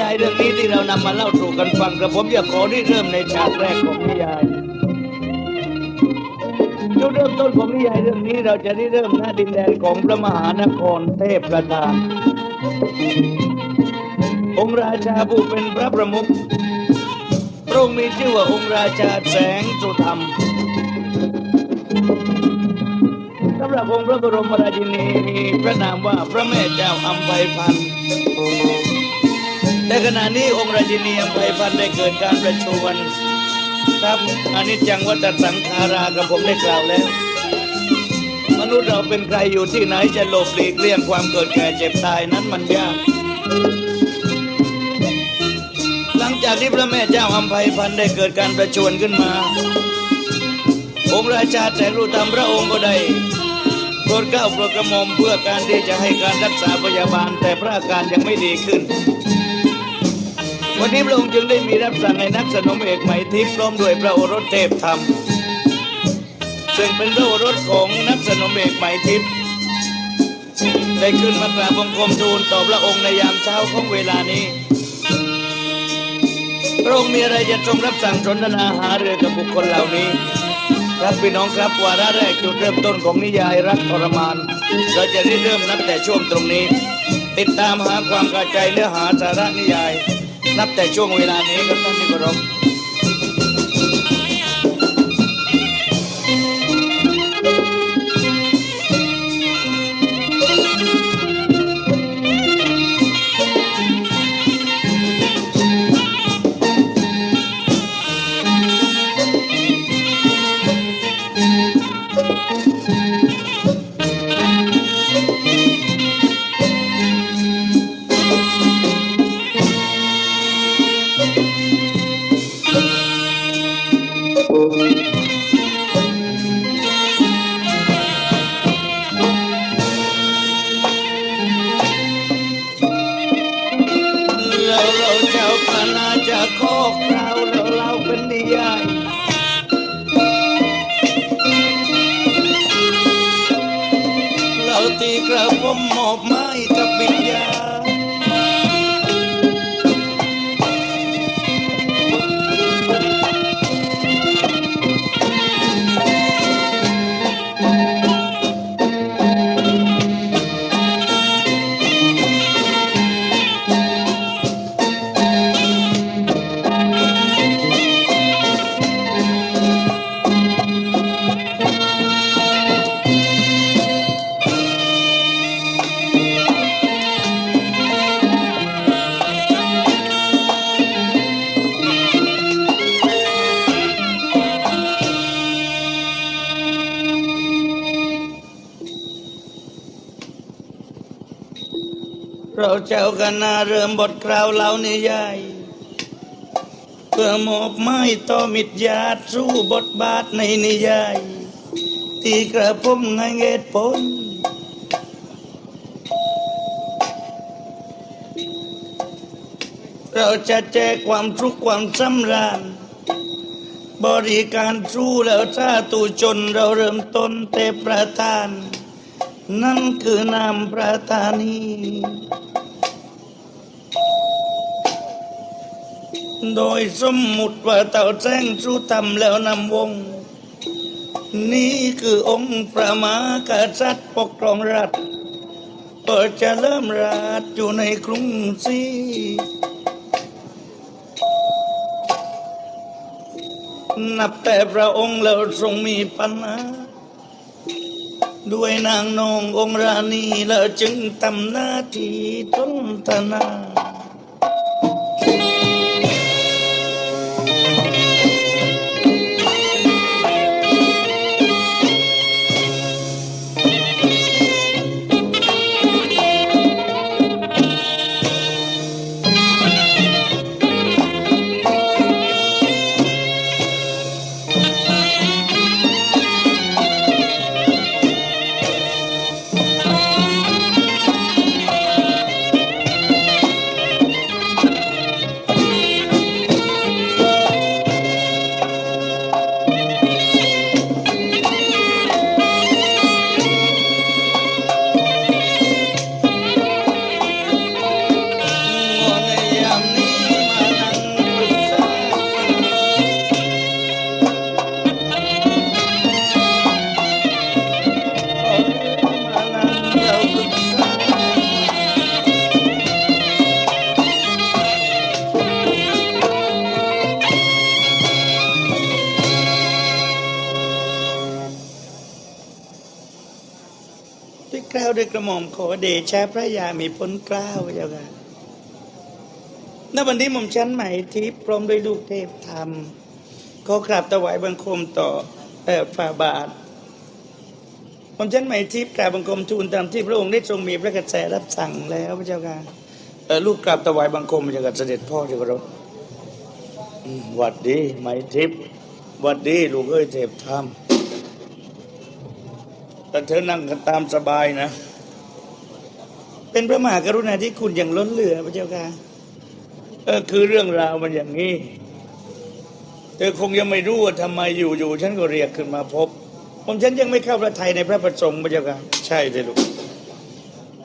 ยายเรื่องนี้ที่เรานำมาเล่าสู่กันฟังกระผมอยากขอที่เริ่มในฉากแรกของนิยายจุดเริ่มต้นของนิยายเรื่องนี้เราจะได้เริ่มหน้าดินแดนของพระมหานครเทพประธานองค์ราชาผู้เป็นพระประมุขพระองค์มีชื่อว่าองค์ราชาแสงสุธรรมสำหรับองค์พระบรมราชินีมีพระนามว่าพระแม่เจ้าอัมไพพันธ์ แต่ขณะนี้องค์ราชินีอัมไพพันธ์ได้เกิดการประชวรครับอนิจจังวัฏสังขารากับผมได้กล่าวแล้ว มนุษย์เราเป็นใครอยู่ที่ไหนจะหลบหลีกเลี่ยงความเกิดแก่เจ็บตายนั้นมันยากหลังจากที่พระแม่เจ้าอัมไพพันธ์ได้เกิดการประชวรขึ้นมา องค์ราชาแสงรูตามพระองค์ก็ได้โปรดเกล้าโปรดกระหม่อมเพื่อการที่จะให้การรักษาพยาบาลแต่พระอาการยังไม่ดีขึ้น วันนี้พระองค์จึงได้มีรับสั่งให้นักสนมเอกไหมทิพย์พร้อมด้วยพระโอรสเทพธรรม ซึ่งเป็นพระโอรสของนักสนมเอกไหมทิพย์ได้ขึ้นมากราบบังคมทูลต่อพระองค์ในยามเช้าของเวลานี้ พระองค์มีอะไรจะทรงรับสั่งสนทนาหาเรือกับบุคคลเหล่านี้ครับพี่น้องครับวาระแรกจุดเริ่มต้นของนิยายรักทรมาน เราจะได้เริ่มนับแต่ช่วงตรงนี้ ติดตามหาความกระจายเนื้อหาสาระนิยาย นับแต่ช่วงเวลานี้ครับท่านที่เคารพ ตีกระผมมอบไม้ เราเจ้าคณะเริ่มบทกล่าวเล่านิยายเพื่อมอบไม้ต่อมิตรญาติสู้บทบาทในนิยาย ที่กระผมไงเหตุผลเราจะแจกความทุกข์ความสำราญบริการสู้แล้วถ้าตูจนเราเริ่มต้นแต่ประธาน นั่นคือนามประธานี โดยสมมุติว่าเต่าแจ้งสู้ทำแล้วนำวง นี่คือองค์พระมหากษัตริย์ปกครองรัฐเปิดจะเริ่มราชอยู่ในกรุงศรีนับแต่พระองค์แล้วทรงมีปัญหา ด้วยนางนององค์ราณีแล้วจึงทำหน้าที่ทนทนา ชะพระยามีพ้นกล้าวพระเจ้าค่ะณวันนี้หม่อมชั้นใหม่ทิพย์พร้อมด้วยลูกเทพธรรมขอกราบถวายบังคมต่อฝ่าบาทหม่อมชั้นใหม่ทิพย์กราบบังคมทูลตามที่พระองค์ได้ทรงมีพระกระแสรับสั่งแล้วพระเจ้าค่ะลูกกราบถวายบังคมจาค่ะเสด็จพ่อที่เคารพหวัดดีไหมทิพย์หวัดดีลูกเอ้ยเทพธรรมแต่เธอนั่งกันตามสบายนะ เป็นพระมหากรุณาธิคุณอย่างล้นเหลือพระเจ้าค่ะเออคือเรื่องราวมันอย่างนี้เธอคงยังไม่รู้ว่าทำไมอยู่ๆฉันก็เรียกขึ้นมาพบ ผมฉันยังไม่เข้าพระทัยในพระประสงค์พระเจ้าค่ะใช่เลยลูก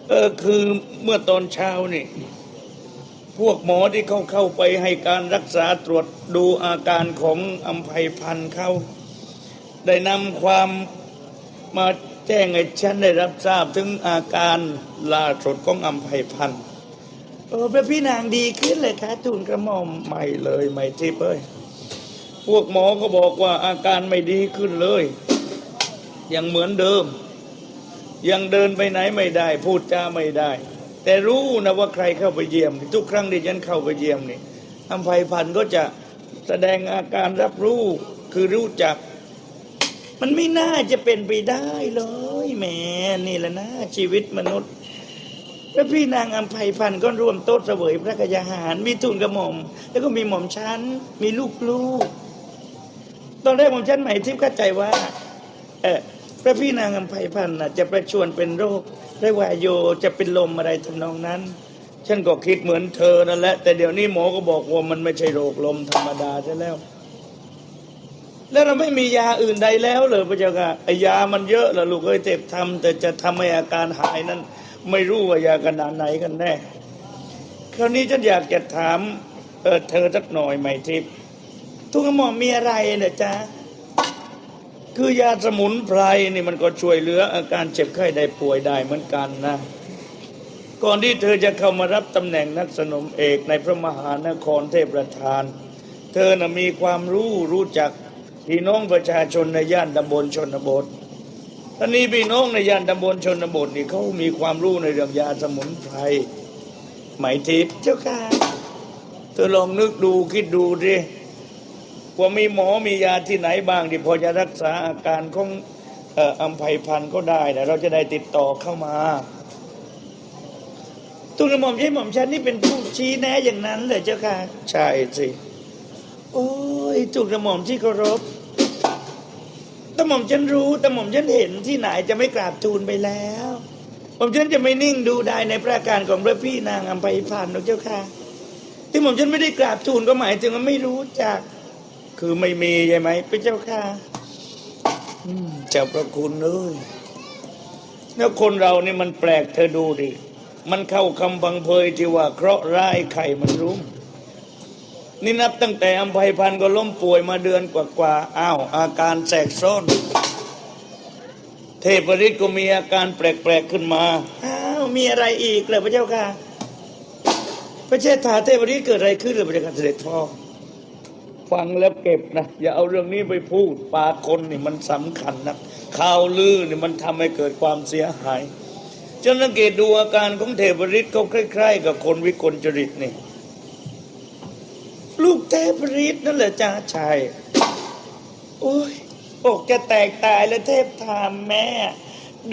เออคือเมื่อตอนเช้านี่ พวกหมอที่เขาเข้าไปให้การรักษาตรวจดูอาการของอัมภัยพันธ์เขาได้นำความมา แจ้งให้ฉันได้รับทราบถึงอาการล่าสุดของอัมภัยพันธ์เออพระพี่นางดีขึ้นเลยคะทูลกระหม่อมไม่เลยไม่ทิพย์เอ้ยพวกหมอก็บอกว่าอาการไม่ดีขึ้นเลย ยังเหมือนเดิม ยังเดินไปไหนไม่ได้ พูดจาไม่ได้ แต่รู้นะว่าใครเข้าไปเยี่ยม ทุกครั้งที่ฉันเข้าไปเยี่ยมนี่อัมภัยพันธ์ก็จะแสดงอาการรับรู้คือรู้จัก มันไม่น่าจะเป็นไปได้เลยแหมนี่แหละนะชีวิตมนุษย์พระพี่นางอัมภัยพันธ์ก็ร่วมโต๊ะเสวยพระกยาหาร มีทูลกระหม่อม แล้วก็มีหม่อมชั้น มีลูกๆตอนแรกหม่อมชั้นใหม่ทิพย์เข้าใจว่า เออพระพี่นางอัมภัยพันธ์จะประชวนเป็นโรคเรียกว่าโยจะเป็นลมอะไรทำนองนั้นฉันก็คิดเหมือนเธอนั่นแหละแต่เดี๋ยวนี้หมอก็บอกว่ามันไม่ใช่โรคลมธรรมดาใช่แล้ว แล้วเราไม่มียาอื่นใดแล้วเลยพระเจ้าค่ะไอยามันเยอะละลูกเอ้ยเจ็บทำแต่จะทำให้อาการหายนั้น ไม่รู้ว่ายาขนาดไหนกันแน่ คราวนี้ฉันอยากจะถามเออเธอสักหน่อยไหมทิพย์ทุกหมอมีอะไรเนะจ๊ะคือยาสมุนไพรนี่มันก็ช่วยเหลืออาการเจ็บไข้ได้ป่วยได้เหมือนกันนะ ก่อนที่เธอจะเข้ามารับตำแหน่งนักสนมเอกในพระมหานครเทพประธาน เธอน่ะมีความรู้รู้จัก พี่น้องประชาชนในย่านตำบลชนบทตอนนี้พี่น้องในย่านตำบลชนบทนี่เขามีความรู้ในเรื่องยาสมุนไพรไหมทิพย์เจ้าค่ะเธอลองนึกดูคิดดูดิว่ามีหมอมียาที่ไหนบ้างที่พอจะรักษาอาการของอัมภัยพันธ์ก็ได้นะเราจะได้ติดต่อเข้ามาตุกกระหม่อมใช่หม่อมฉันนี่เป็นผู้ชี้แนะอย่างนั้นเลยเจ้าค่ะ ใช่สิ โอ้ยจุกระหม่อมที่เคารพ ต่หม่อมฉันรู้แต่หม่อมฉันเห็นที่ไหนจะไม่กราบทูลไปแล้วหม่อมฉันจะไม่นิ่งดูได้ในพระอาการของพระพี่นางอัมภัยพันธ์หรอกเจ้าค่ะ ที่หม่อมฉันไม่ได้กราบทูลก็หมายถึงว่าไม่รู้จัก คือไม่มีใช่ไหมพระเจ้าค่ะอืมเจ้าพระคุณเลยแล้วคนเรานี่มันแปลกเธอดูดิ มันเข้าคำบังเพยที่ว่าเคราะห์ร้ายไข่มันรุม นี่นับตั้งแต่อัมภัยพันธ์ก็ล้มป่วยมาเดือนกว่าๆอ้าวอาการแสกซ้อนเทพฤทธิ์ก็มีอาการแปลกๆขึ้นมาอ้าวมีอะไรอีกเหรอพระเจ้าค่ะพระเชษฐาเทพฤทธิ์เกิดอะไรขึ้นเหรอพระเจ้าค่ะเสด็จพ่อฟังแล้วเก็บนะ อย่าเอาเรื่องนี้ไปพูดปากคนนี่มันสำคัญนะข่าวลือนี่มันทำให้เกิดความเสียหายจนสังเกตดูอาการของเทพฤทธิ์เขาคล้ายๆ กับคนวิกลจริตนี่ ลูกเทพฤทธิ์นั่นแหละจ้าชายโอ้ยอกจะแตกตายแล้วเทพทามแม่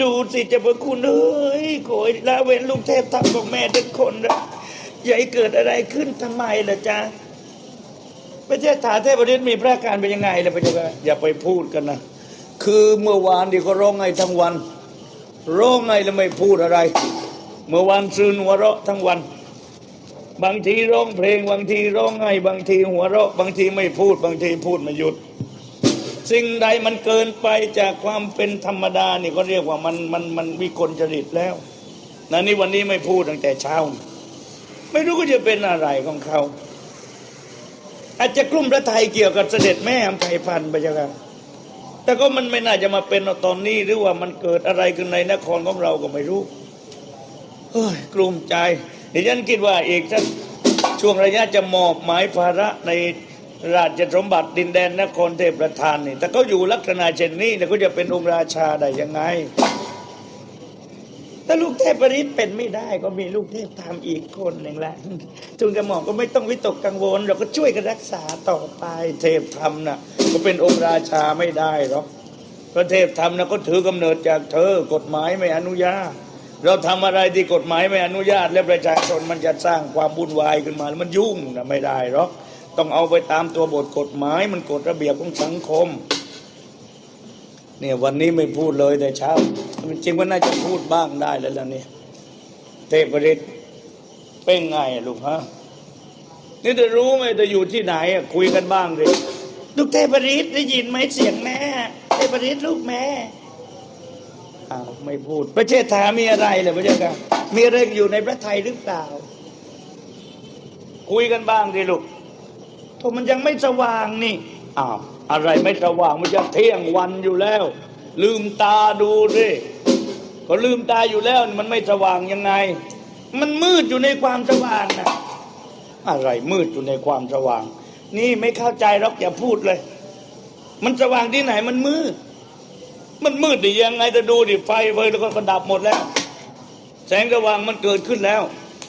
ดูสิเจะพระคุณเอ้ยโกยละเว้นลูกเทพทามของแม่ทุกคนเลยใหญ่เกิดอะไรขึ้นทำไมล่ะจ๊ะพระเจ้าถาเทพฤทธิ์มีพระการเป็นยังไงล่ะพระเจ้าอย่าไปพูดกันนะคือเมื่อวานที่เขาร้องไห้ทั้งวันร้องไห้แล้วไม่พูดอะไร เมื่อวานซืนหัวเราะทั้งวัน บางทีร้องเพลง บางทีร้องไห้บางทีหัวเราะ บางทีไม่พูด บางทีพูดไม่หยุด สิ่งใดมันเกินไปจากความเป็นธรรมดานี่ก็เรียกว่ามันมันมันวิกลจริตแล้วนะนี่วันนี้ไม่พูดตั้งแต่เช้า ไม่รู้ก็จะเป็นอะไรของเขา อาจจะกลุ้มพระไทยเกี่ยวกับเสด็จแม่อัมไพพันธ์ไปจ้ะครับแต่ก็มันไม่น่าจะมาเป็นตอนนี้หรือว่ามันเกิดอะไรขึ้นในนครของเราก็ไม่รู้เฮ้ยกลุ้มใจ ดี๋ยวฉันคิดว่าอีกสักช่วงระยะจะมอบหมายภาระในราชสมบัติดินแดนนครเทพประธานนี่แต่เขาอยู่ลักษณะเช่นนี้แต่ก็จะเป็นองค์ราชาได้ยังไงถ้าลูกเทพปริศเป็นไม่ได้ก็มีลูกเทพทำอีกคนหนึ่งแหละจุนกระหม่อมก็ไม่ต้องวิตกกังวล เราก็ช่วยกันรักษาต่อไปเทพทำน่ะก็เป็นองค์ราชาไม่ได้หรอกพระเทพทำนะก็ถือกำเนิดจากเธอกฎหมายไม่อนุญาต เราทำอะไรที่กฎหมายไม่อนุญาต และประชาชนมันจะสร้างความวุ่นวายขึ้นมาแล้วมันยุ่งนะไม่ได้หรอกต้องเอาไปตามตัวบทกฎหมายมันกฎระเบียบของสังคม เนี่ยวันนี้ไม่พูดเลยแต่เช้าจริงๆว่าน่าจะพูดบ้างได้แล้วล่ะเนี่ยเทพฤทธิ์เป็นไงลูกฮะนี่จะรู้ไหมจะอยู่ที่ไหนอะคุยกันบ้างดิลูกเทพฤทธิ์ได้ยินไหมเสียงแม่ เทพฤทธิ์ลูกแม่้าไม่พูดประเทศไทยมีอะไรเหรอพระเจ้าค่ะมีอะไรอยู่ในพระไทยหรือเปล่า คุยกันบ้างดิลูกโทมันยังไม่สว่างนี่อ้าวอะไรไม่สว่างมันจะเที่ยงวันอยู่แล้ว ลืมตาดูสิก็ลืมตาอยู่แล้วมันไม่สว่างยังไง มันมืดอยู่ในความสว่างนะอะไรมืดอยู่ในความสว่าง นี่ไม่เข้าใจหรอกอย่าพูดเลย มันสว่างที่ไหนมันมืด มันมืดด้ยังไงจะดูดิไฟเฟยแล้วก็ดับหมดแล้ว แสงสว่างมันเกิดขึ้นแล้ว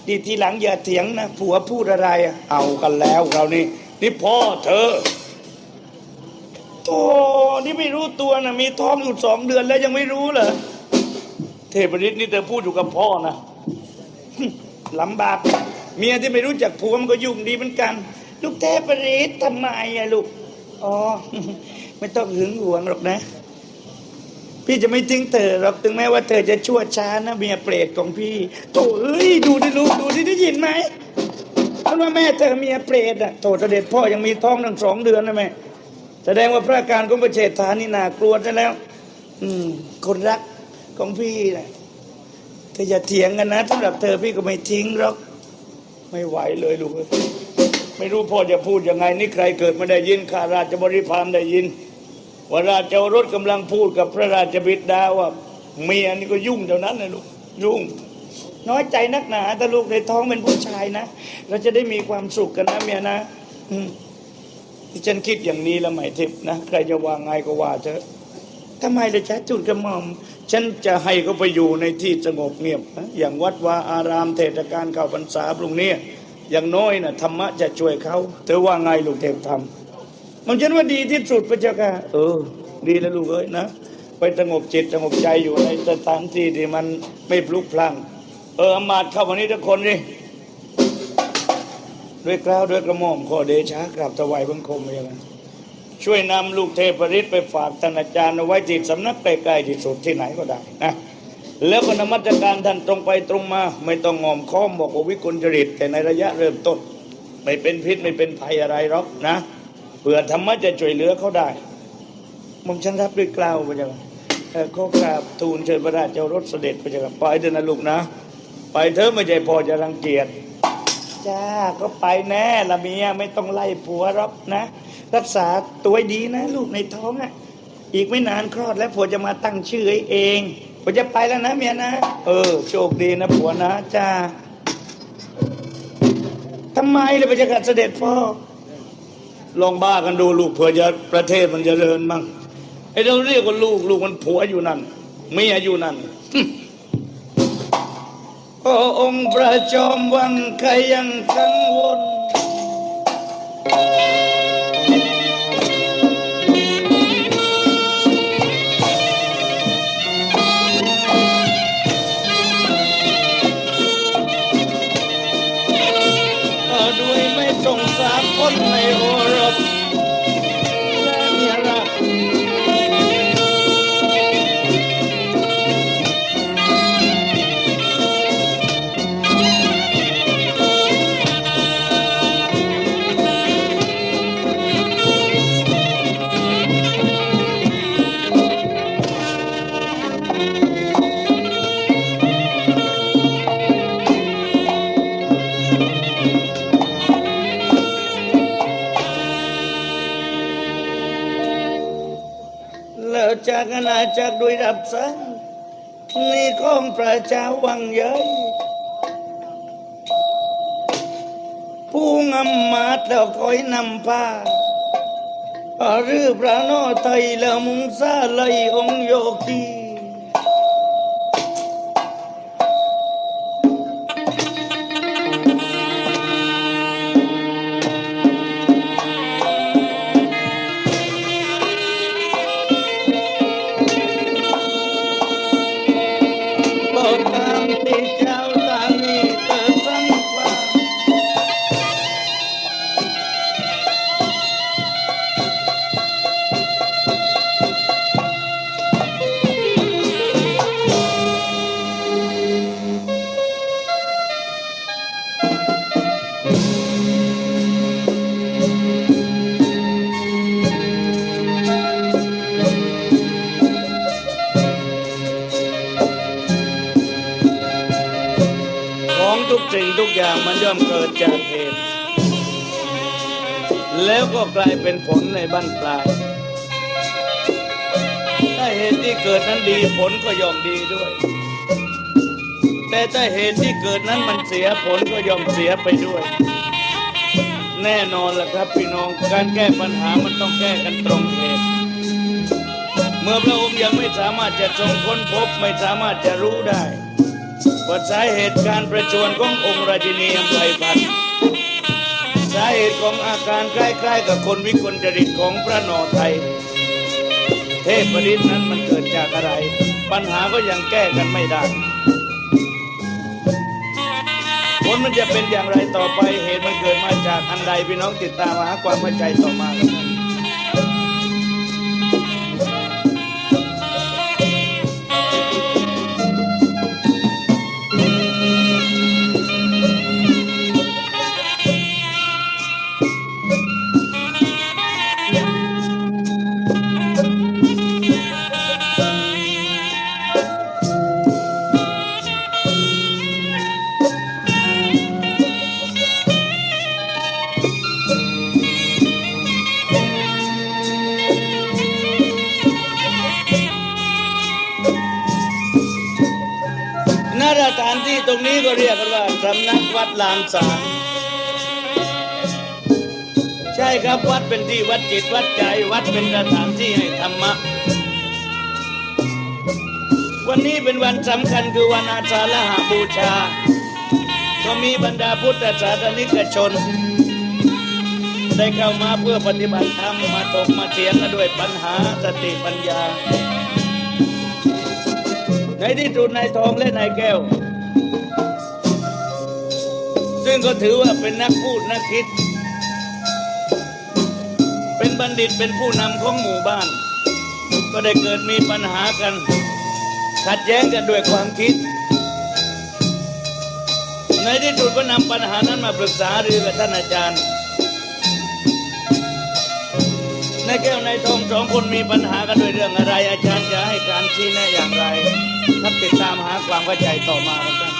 ดีทีหลังอย่าเถียงนะผัวพูดอะไรอะเอากันแล้วเรานี่นี่พ่อเธอโธ่นี่ไม่รู้ตัวนะมีท้องอยู่สองเดือนแล้วยังไม่รู้เหรอเทพฤทธิ์นี่เธอพูดอยู่กับพ่อนะลำบากเมียที่ไม่รู้จักผัวมันก็ยุ่งดีเหมือนกัน ลูกเทพฤทธิ์ทำไมอะลูกอ๋อไม่ต้องหึงหวงหรอกนะ พี่จะไม่ทิ้งเธอหรอกถึงแม้ว่าเธอจะชั่วช้านะเมียเปรตของพี่โถเอ้ยดูดิลูกดูดิได้ยินไหมเพราะว่าแม่เธอเมียเปรตอะโถเสด็จพ่อยังมีท้องตั้งสองเดือนนะแม่แสดงว่าพระการของประเชษฐานี่น่ากลัวซะแล้ว อืม คนรักของพี่นะเธออย่าเถียงกันนะสำหรับเธอพี่ก็ไม่ทิ้งหรอก ไม่ไหวเลยลูกไม่รู้พ่อจะพูดยังไง นี่ใครเกิดมาได้ยินข้าราชบริพารได้ยิน ว่าราชโอรสกำลังพูดกับพระราชบิดาว่าเมียนี่ก็ยุ่งเท่านั้นนะลูกยุ่ง น้อยใจนักหนาแต่ลูกในท้องเป็นผู้ชายนะ เราจะได้มีความสุขกันนะเมียนะอืฉันคิดอย่างนี้ล้วไหมทิพนะใครจะว่าไงก็ว่าเถอะทำไมเลยจ๊ะจุดกระหม่อม ฉันจะให้เขาไปอยู่ในที่สงบเงียบ อย่างวัดวาอารามเทศกาลเข้าพรรษาพรุ่งนี้อย่างน้อยนะธรรมะจะช่วยเขาเธอว่าไงลูกเทพทำมั มันฉันว่าดีที่สุดพระเจ้าค่ะ เออ ดีแล้วลูกเอ้ยนะ ไปสงบจิตสงบใจอยู่ในสถานที่ที่มันไม่พลุกพลังเอออมาตเข้ามานี้ทุกคนดิด้วยกล้าวด้วยกระหม่อมขอเดชะกราบถวายบังคมอย่างนั้นช่วยนำลูกเทพฤทธิ์ไปฝากท่านอาจารย์เอาไว้ที่สำนักใกล้ๆที่สุดที่ไหนก็ได้นะแล้วก็นมัสการท่านตรงไปตรงมา ไม่ต้องงอมค้อมบอกว่าวิกลจริตแต่ในระยะเริ่มต้น ไม่เป็นพิษไม่เป็นภัยอะไรหรอกนะ เพื่อธรรมะจะช่วยเหลือเขาได้มุมฉันรับด้วยกล่าวพระเจ้าค่ะเอ่อขอกราบทูลเชิญพระราชโอรสเสด็จพระเจ้าไปเถอะนะลูกนะ ไปเถอะไม่ใช่พอจะรังเกียจจ้าก็ไปแน่ละเมียไม่ต้องไล่ผัวรอกนะ รักษาตัวดีนะ ลูกในท้องอะอีกไม่นานคลอดแล้วผัวจะมาตั้งชื่อเองผัวจะไปแล้วนะเมียนะ เออ โชคดีนะผัวนะจ้าทำไมเลยพระเจ้าเสด็จพ่อ ลองบ้ากันดูลูกเผื่อจะประเทศมันจะเจริญมั่งไอ้เราเรียกว่าลูกลูกมันผัวอยู่นั่นเมียอยู่นั่นโอ้องค์พระจอมวังใครยังกังวลด้วยไม่สงสารคนในโอ ดับสังนี่ของประชาวังเยยผู้งำมาดแล้วคอยนำพาหรือพระนอไทยแล้วมุงซาไลยองโยกี อย่างมันย่อมเกิดจากเหตุ แล้วก็กลายเป็นผลในบั้นปลาย ถ้าเหตุที่เกิดนั้นดีผลก็ย่อมดีด้วย แต่ถ้าเหตุที่เกิดนั้นมันเสียผลก็ย่อมเสียไปด้วย แน่นอนล่ะครับพี่น้องการแก้ปัญหามันต้องแก้กันตรงเหตุเมื่อพระองค์ยังไม่สามารถจะทรงค้นพบไม่สามารถจะรู้ได้ ว่าสาเหตุการประชวรขององค์ราชินีอัมไพพันธ์สาเหตุของอาการใกล้ๆกับคนวิกลจริตของพระนอไทย เทพฤทธิ์นั้นมันเกิดจากอะไร ปัญหาก็ยังแก้กันไม่ได้ผลมันจะเป็นอย่างไรต่อไปเหตุมันเกิดมาจากอันใดพี่น้องติดตามหาความเข้าใจต่อมาแล้ว สถานที่ตรงนี้ก็เรียกกันว่าสำนักวัดลานสางใช่ครับวัดเป็นที่วัดจิตวัดใจวัดเป็นสถานที่ให้ธรรมะ วันนี้เป็นวันสำคัญคือวันอาสาฬหาบูชา ก็มีบรรดาพุทธศาสนิกชน ได้เข้ามาเพื่อปฏิบัติธรรมมาตกมาเถียงกันด้วยปัญหาสติปัญญา ในที่สุดนายทองและนายแก้ว ซึ่งก็ถือว่าเป็นนักพูดนักคิด เป็นบัณฑิตเป็นผู้นำของหมู่บ้าน ก็ได้เกิดมีปัญหากัน ขัดแย้งกันด้วยความคิด ในที่สุดก็นำปัญหานั้นมาปรึกษาหรือกับท่านอาจารย์ นายแก้วนายทองสองคนมีปัญหากันด้วยเรื่องอะไร อาจารย์จะให้การชี้แนะอย่างไรครับติดตามหาความเข้าใจต่อมาครับ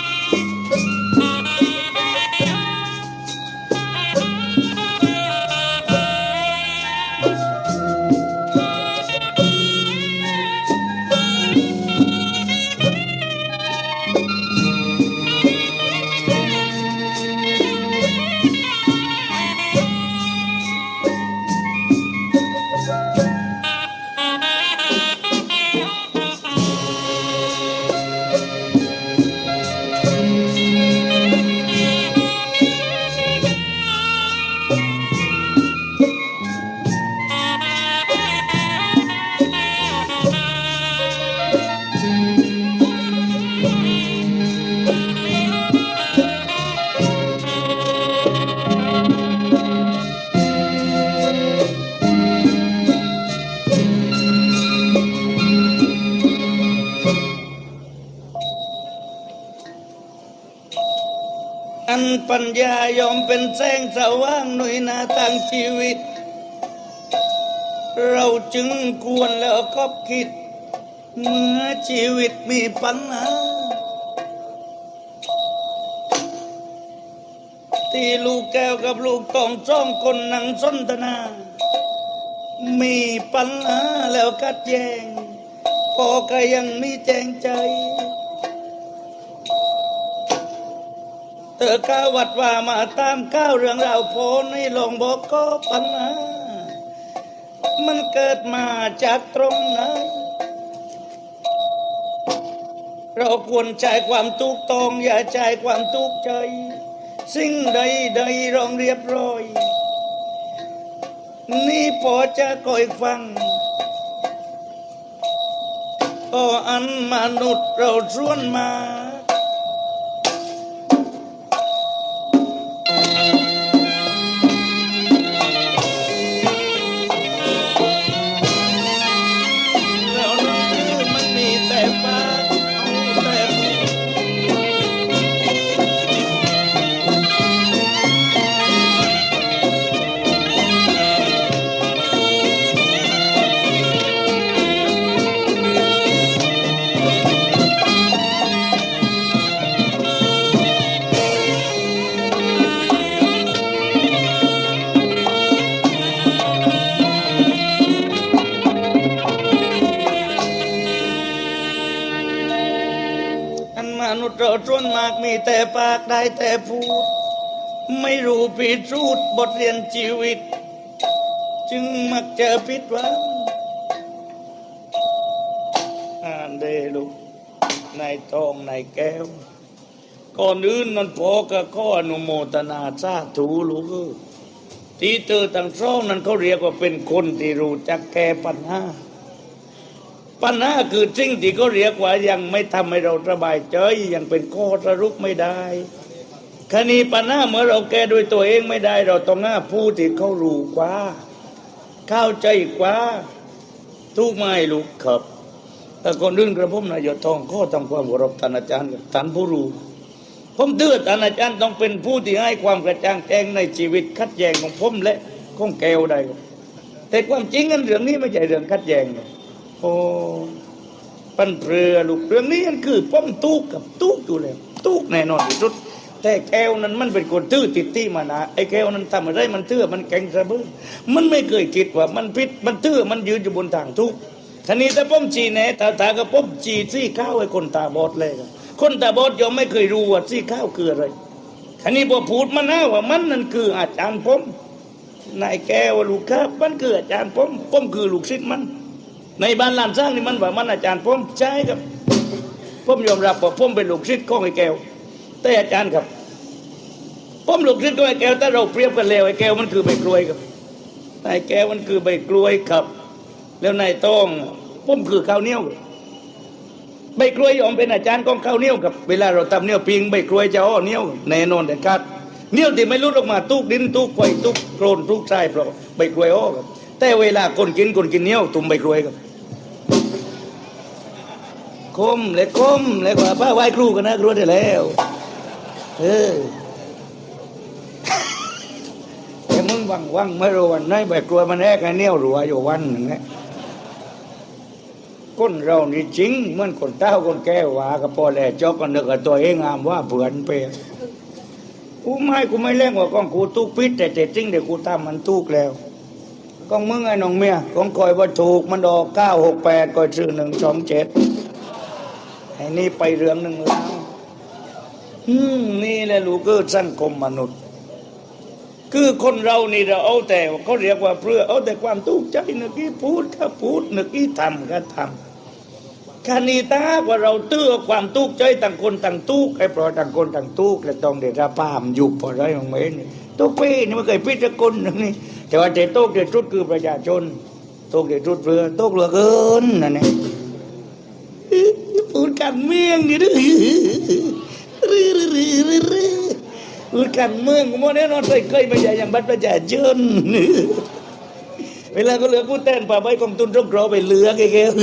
ปัญญายอมเป็นแสงสว่างหน่วยหนาทางชีวิต เราจึงควรแล้วคบคิด เมื่อชีวิตมีปัญหา ที่ลูกแก้วกับลูกตองจ้องคนนังสนทนา มีปัญหาแล้วกัดแยงพอก็ยังมีแจงใจ เธอก้าววัดว่ามาตามก้าวเรื่องราวโพนให้ลงบอกก็ปัญหา มันเกิดมาจากตรงไหนเราควรใจความทุกตองอย่าใจความทุกใจ สิ่งใดใดรองเรียบร้อย นี่พอจะคอยฟังก็อันมนุษย์เราชวนมา แต่พูด ไม่รู้ผิดรูดบทเรียนชีวิต จึงมักเจอผิดหวังอ่านเดลูกนายทองนายแก้ว ก่อนอื่นนั้นพอก็ข้ออนุโมทนาสาธุลูกที่เจอทั้งสองนั้นเขาเรียกว่าเป็นคนที่รู้จักแก้ปัญหาปัญหาคือสิ่งที่เขาเรียกว่ายังไม่ทำให้เราสบายใจยังเป็นข้อสรุปไม่ได้ คณีปัญหาเมื่อเราแก้ด้วยตัวเองไม่ได้ เราต้องหน้าผู้ที่เขารู้กว่า เข้าใจกว่า ทุกไม่ลูกครับแต่คนอื่นกระผมนายทองข้อทำความเคารพท่านอาจารย์กับท่านผู้รู้ผมเตือนท่านอาจารย์ต้องเป็นผู้ที่ให้ความกระจ่างแจ้งในชีวิตคัดแยงของผมและของแก้วได้แต่ความจริงนั้นเรื่องนี้ไม่ใช่เรื่องคัดแยงโอ้ปันเปลือลูกเรื่องนี้มันคือป้อมตู้กับตู้อยู่แล้วตู้แน่นอนที่สุด แต่แก้วนั้นมันเป็นคนตื้อติดที่มานะไอ้แก้วนั้นทำอะไรมันตื้อมันแข็งระเบื้อมันไม่เคยคิดว่ามันพิษมันตื้อมันยืนอยู่บนทางทุกข์ทีนี้ถ้าป้อมจีแน่ตาตาก็ป้อมจีซี่ข้าวไอ้คนตาบอดเลยคนตาบอดยอมไม่เคยรู้ว่าซี่ข้าวคืออะไรทีนี้พอพูดมานะว่ามันนั่นคืออาจารย์ผมนายแก้วลูกครับมันคืออาจารย์ผมผมคือลูกศิษย์มัน ในบ้านลานสร้างนี่มันว่ามันอาจารย์ผมใช่ครับผมยอมรับว่าผมเป็นลูกศิษย์ของไอ้แก้ว แต่อาจารย์ครับ ผมลูกศิษย์ของไอ้แก้วถ้าเราเปรียบกันแล้วไอ้แก้วมันคือใบกล้วยครับไอ้แก้วมันคือใบกล้วยครับ แล้วนายต้องผมคือข้าวเหนียวใบกล้วยยอมเป็นอาจารย์ของข้าวเหนียวครับ เวลาเราทำเหนียวปิงใบกล้วยจะอ้อเหนียวแน่นอนแต่ขาดเหนียวที่ไม่รุดออกมาตุกดินตุกไขตุกโคลนตุกทรายเพราะใบกล้วยอ้อครับ แต่เวลาคนกินคนกินเหนียวตุ่มใบกล้วยครับคมเลยคมเลยกว่าป้าไหว้ครูกันนะครูได้แล้ว เออแต่มึงวังวังไม่รู้วันไหนใบกล้วยมันแอกไอ้เนี่ยวรัวอยู่วันหนึ่งนะคนเรานี่จริงเหมือนคนเต้าคนแก่หวากับพ่อแหล่จอกกันนึกกับตัวเองงามว่าเผื่อนไปกูไม่กูไม่เล่นว่าของกูตุกพิษแต่แต่จริงเดี๋ยวกูทำมันตุกแล้วของมึงไอ้น้องเมียของคอยว่าถูกมันดอกเก้าหกแปดก็ชื่อหนึ่งสองเจ็ดไอ้นี่ไปเรื่องหนึ่งแล้ว นี่แหละลูกเกิดสังคมมนุษย์ คือคนเรานี่เราเอาแต่เขาเรียกว่าเพื่อเอาแต่ความทุกข์ใจนึกี้พูดก็พูดนึกี้ทำก็ทำคานีตาว่าเราเตื้อความทุกข์ใจต่างคนต่างทุกข์ไอ้เพราะต่างคนต่างทุกข์และต้องเดือดร้อยู่พอได้ของเมนทุกปีนี่ไมันเคยพิจารณาหนึ่งนี่แต่ว่าแต่ทุกเดือดรุดคือประชาชนทุกเดือดรุดเรือทุกเหลือเกินนั่นเองพูดกันเมืองนี่ดื้อ รื้อรื้อรื้อรื้อรื้อพูดกันเมืองกูมองแน่นอนเคยเคยไม่ใช่อย่างบัตรประชาชนเวลาก็เหลือกูเต้นป่าใบกองทุนร่มกรอไปเหลือแกๆ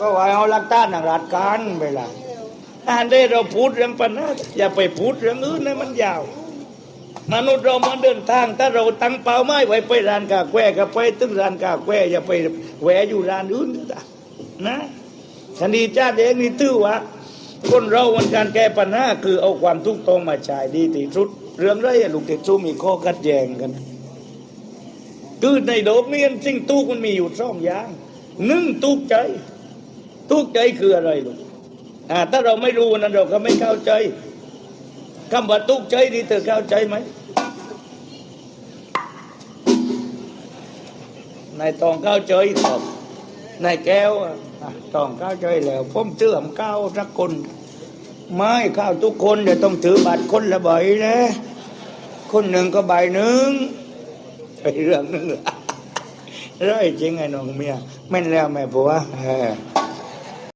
ก็ว่าเอาหลักฐานทางราชการไปละอ่านได้เราพูดเรื่องปัญหาอย่าไปพูดเรื่องอื่นนะมันยาว มนุษย์เรามาเดินทาง ถ้าเราตั้งเป้าหมายไว้ไปร้านกาแฟก็ไปตึ้งร้านกาแฟอย่าไปแหวะอยู่ร้านอื่นนะนะชนีจ้าเองนี่ตื้อว่า คนเราวันการแก้ปัญหาคือเอาความทุกข์ตรงมาใช้ดีที่สุด เรื่องไรลูกเด็กสู้มีข้อขัดแย้งกันคือในโลกนี้สิ่งทุกข์มันมีอยู่สองอย่างหนึ่งทุกข์ใจ ทุกข์ใจคืออะไรลูกอ่าถ้าเราไม่รู้นั้นเราก็ไม่เข้าใจคำว่าทุกข์ใจนี่เธอเข้าใจไหมนายตองเข้าใจครับนายแก้วอะ ตองเข้าใจแล้วผมเชื่อมเข้าสักคนไม่เข้าทุกคนเดี๋ยวต้องถือบัตรคนละใบนะคนหนึ่งก็ใบหนึ่งไปเรื่องนึงร้อยจริงไอ้น้องเมียแม่นแล้วแม่ผัวเออ